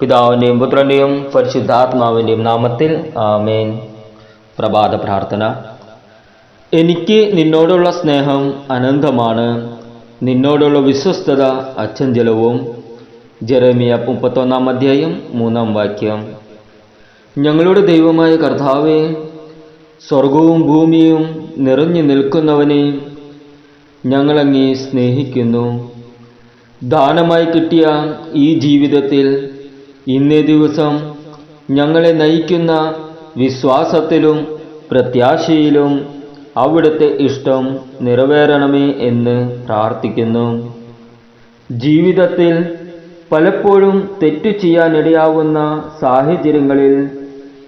പിതാവിന്റെയും പുത്രന്റെയും പരിശുദ്ധാത്മാവിന്റെയും നാമത്തിൽ ആമേൻ. പ്രഭാത പ്രാർത്ഥന. എനിക്ക് നിന്നോടുള്ള സ്നേഹം അനന്തമാണ്. നിന്നോടുള്ള വിശ്വസ്തത അച്ചഞ്ചലവും ജെറമിയ മുപ്പത്തൊന്നാം അധ്യായം മൂന്നാം വാക്യം. ഞങ്ങളുടെ ദൈവമായ കർത്താവെ സ്വർഗവും ഭൂമിയും നിറഞ്ഞു നിൽക്കുന്നവനെ ഞങ്ങളങ്ങേ സ്നേഹിക്കുന്നു. ദാനമായി കിട്ടിയ ഈ ജീവിതത്തിൽ ഇന്നേ ദിവസം ഞങ്ങളെ നയിക്കുന്ന വിശ്വാസത്തിലും പ്രത്യാശയിലും അവിടുത്തെ ഇഷ്ടം നിറവേറണമേ എന്ന് പ്രാർത്ഥിക്കുന്നു. ജീവിതത്തിൽ പലപ്പോഴും തെറ്റു ചെയ്യാനിടയാവുന്ന സാഹചര്യങ്ങളിൽ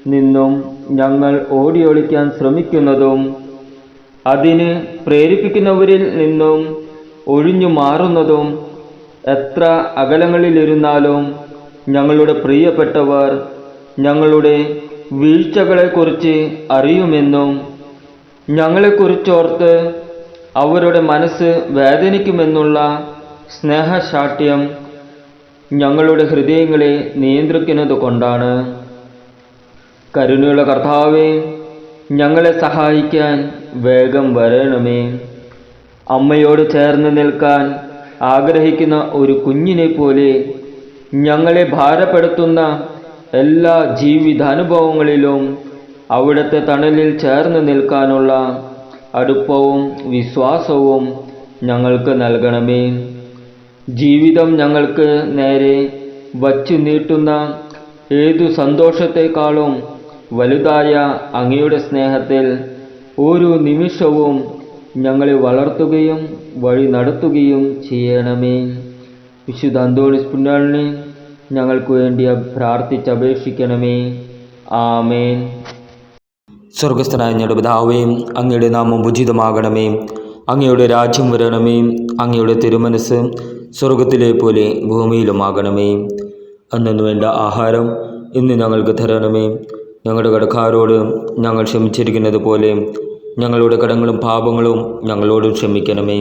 നിന്നും ഞങ്ങൾ ഓടിയൊളിക്കാൻ ശ്രമിക്കുന്നതും അതിന് പ്രേരിപ്പിക്കുന്നവരിൽ നിന്നും ഒഴിഞ്ഞു മാറുന്നതും എത്ര അകലങ്ങളിലിരുന്നാലും ഞങ്ങളുടെ പ്രിയപ്പെട്ടവർ ഞങ്ങളുടെ വീഴ്ചകളെക്കുറിച്ച് അറിയുമെന്നും ഞങ്ങളെക്കുറിച്ചോർത്ത് അവരുടെ മനസ്സ് വേദനിക്കുമെന്നുള്ള സ്നേഹശാഠ്യം ഞങ്ങളുടെ ഹൃദയങ്ങളെ നിയന്ത്രിക്കുന്നത് കൊണ്ടാണ്. കരുണയുള്ള കർത്താവെ ഞങ്ങളെ സഹായിക്കാൻ വേഗം വരണമേ. അമ്മയോട് ചേർന്ന് നിൽക്കാൻ ആഗ്രഹിക്കുന്ന ഒരു കുഞ്ഞിനെ പോലെ ഞങ്ങളെ ഭാരപ്പെടുത്തുന്ന എല്ലാ ജീവിതാനുഭവങ്ങളിലും അവിടുത്തെ തണലിൽ ചേർന്ന് നിൽക്കാനുള്ള അടുപ്പവും വിശ്വാസവും ഞങ്ങൾക്ക് നൽകണമേ. ജീവിതം ഞങ്ങൾക്ക് നേരെ വച്ചു നീട്ടുന്ന ഏതു സന്തോഷത്തെക്കാളും വലുതായ അങ്ങയുടെ സ്നേഹത്തിൽ ഓരോ നിമിഷവും ഞങ്ങളെ വളർത്തുകയും വഴി നടത്തുകയും ചെയ്യണമേ. വിശുദ്ധ അന്തോണിസ് പുണ്യാളിനെ ഞങ്ങൾക്ക് വേണ്ടി പ്രാർത്ഥിച്ചപേക്ഷിക്കണമേ. ആമേൻ. സ്വർഗസ്ഥനായ ഞങ്ങളുടെ പിതാവേ അങ്ങയുടെ നാമം ഉചിതമാകണമേ. അങ്ങയുടെ രാജ്യം വരണമേ. അങ്ങയുടെ തിരുമനസ് സ്വർഗത്തിലെ പോലെ ഭൂമിയിലുമാകണമേ. അന്നു വേണ്ട ആഹാരം ഇന്ന് ഞങ്ങൾക്ക് തരണമേ. ഞങ്ങളുടെ കടക്കാരോട് ഞങ്ങൾ ക്ഷമിച്ചിരിക്കുന്നത് പോലെ ഞങ്ങളുടെ കടങ്ങളും പാപങ്ങളും ഞങ്ങളോടും ക്ഷമിക്കണമേ.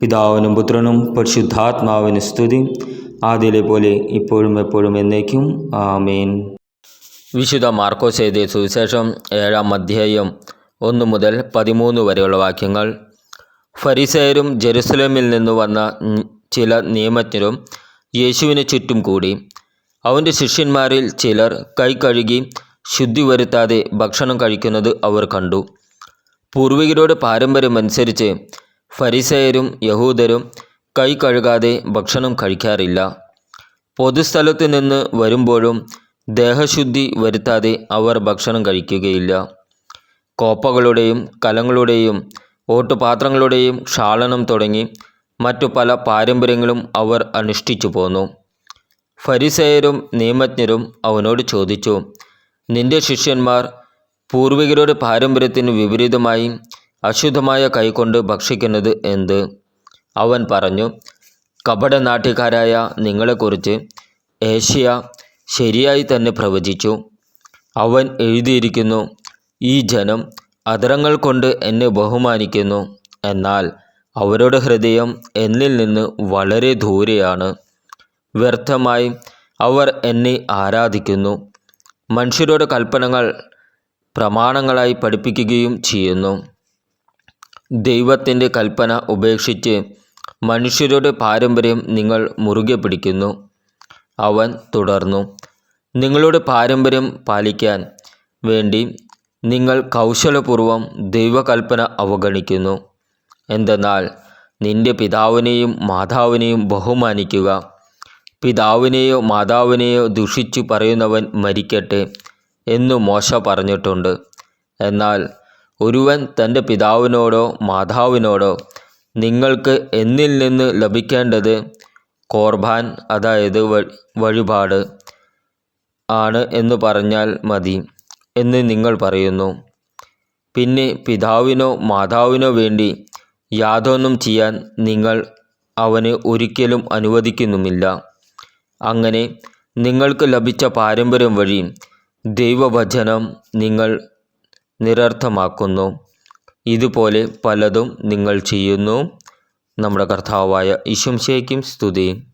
പിതാവിനും പുത്രനും പരിശുദ്ധാത്മാവിന് സ്തുതി. ആദ്യയിലെ പോലെ ഇപ്പോഴും എപ്പോഴും എന്നേക്കും. ആമേൻ. വിശുദ്ധ മാർക്കോസ് എഴുതിയ സുവിശേഷം ഏഴാം അധ്യായം ഒന്ന് മുതൽ പതിമൂന്ന് വരെയുള്ള വാക്യങ്ങൾ. ഫരിസേരും ജെറുസലേമിൽ നിന്ന് വന്ന ചില നിയമജ്ഞരും യേശുവിന് ചുറ്റും കൂടി. അവന്റെ ശിഷ്യന്മാരിൽ ചിലർ കൈ കഴുകി ശുദ്ധി വരുത്താതെ ഭക്ഷണം കഴിക്കുന്നത് അവർ കണ്ടു. പൂർവികരുടെ പാരമ്പര്യമനുസരിച്ച് ഫരിസയരും യഹൂദരും കൈ കഴുകാതെ ഭക്ഷണം കഴിക്കാറില്ല. പൊതുസ്ഥലത്ത് നിന്ന് വരുമ്പോഴും ദേഹശുദ്ധി വരുത്താതെ അവർ ഭക്ഷണം കഴിക്കുകയില്ല. കോപ്പകളുടെയും കലങ്ങളുടെയും ഓട്ടുപാത്രങ്ങളുടെയും ക്ഷാളനം തുടങ്ങി മറ്റു പല പാരമ്പര്യങ്ങളും അവർ അനുഷ്ഠിച്ചു പോന്നു. ഫരിസേരും നിയമജ്ഞരും അവനോട് ചോദിച്ചു നിന്റെ ശിഷ്യന്മാർ പൂർവികരുടെ പാരമ്പര്യത്തിന് വിപരീതമായി അശുദ്ധമായ കൈകൊണ്ട് ഭക്ഷിക്കുന്നത് എന്ത്? അവൻ പറഞ്ഞു കപടനാട്യക്കാരായ നിങ്ങളെക്കുറിച്ച് ഏഷ്യ ശരിയായി തന്നെ പ്രവചിച്ചു. അവൻ എഴുതിയിരിക്കുന്നു ഈ ജനം അതരങ്ങൾ കൊണ്ട് എന്നെ ബഹുമാനിക്കുന്നു. എന്നാൽ അവരുടെ ഹൃദയം എന്നിൽ നിന്ന് വളരെ ദൂരെയാണ്. വ്യർത്ഥമായി അവർ എന്നെ ആരാധിക്കുന്നു. മനുഷ്യരുടെ കൽപ്പനകൾ പ്രമാണങ്ങളായി പഠിപ്പിക്കുകയും ചെയ്യുന്നു. ദൈവത്തിന്റെ കൽപ്പന ഉപേക്ഷിച്ച് മനുഷ്യരുടെ പാരമ്പര്യം നിങ്ങൾ മുറുകെ പിടിക്കുന്നു. അവൻ തുടർന്നു നിങ്ങളുടെ പാരമ്പര്യം പാലിക്കാൻ വേണ്ടി നിങ്ങൾ കൗശലപൂർവം ദൈവകൽപ്പന അവഗണിക്കുന്നു. എന്തെന്നാൽ നിന്റെ പിതാവിനെയും മാതാവിനെയും ബഹുമാനിക്കുക. പിതാവിനെയോ മാതാവിനെയോ ദുഷിച്ചു പറയുന്നവൻ മരിക്കട്ടെ എന്നു മോശ പറഞ്ഞിട്ടുണ്ട്. എന്നാൽ ഒരുവൻ തന്റെ പിതാവിനോടോ മാതാവിനോടോ നിങ്ങൾക്ക് എന്നിൽ നിന്ന് ലഭിക്കേണ്ടത് കോർബാൻ അതായത് വഴിപാട് ആണ് എന്ന് പറഞ്ഞാൽ മതി എന്ന് നിങ്ങൾ പറയുന്നു. പിന്നെ പിതാവിനോ മാതാവിനോ വേണ്ടി യാതൊന്നും ചെയ്യാൻ നിങ്ങൾ അവന് ഒരിക്കലും അനുവദിക്കുന്നുമില്ല. അങ്ങനെ നിങ്ങൾക്ക് ലഭിച്ച പാരമ്പര്യം വഴി ദൈവവചനം നിങ്ങൾ നിരർത്ഥമാക്കുന്നു. ഇതുപോലെ പലതും നിങ്ങൾ ചെയ്യുന്നു. നമ്മുടെ കർത്താവായ ഈശംശയ്ക്കും സ്തുതി.